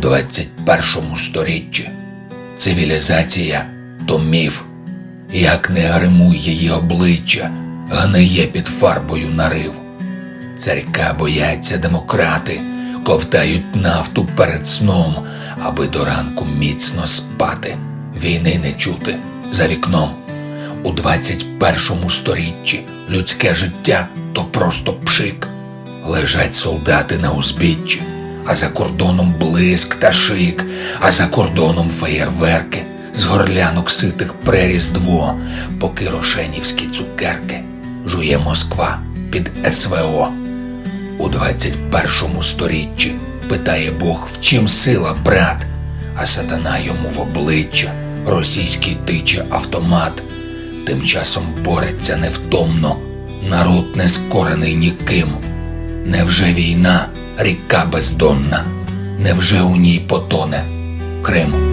21 сторіччі. Цивілізація то міф, як не гримуй її обличчя, гниє під фарбою нарив. Царька бояться демократи, ковтають нафту перед сном, аби до ранку міцно спати, війни не чути за вікном. У 21 сторіччі людське життя то просто пшик. Лежать солдати на узбіччі, а за кордоном блиск та шик, а за кордоном феєрверки, з горлянок ситих преріздво, поки рошенівські цукерки жує Москва під СВО. У 21 сторіччі питає Бог, в чим сила, брат, а сатана йому в обличчя, російський тиче автомат. Тим часом бореться невтомно, народ не скорений ніким. Невже війна ріка бездонна? Невже у ній потоне Крим?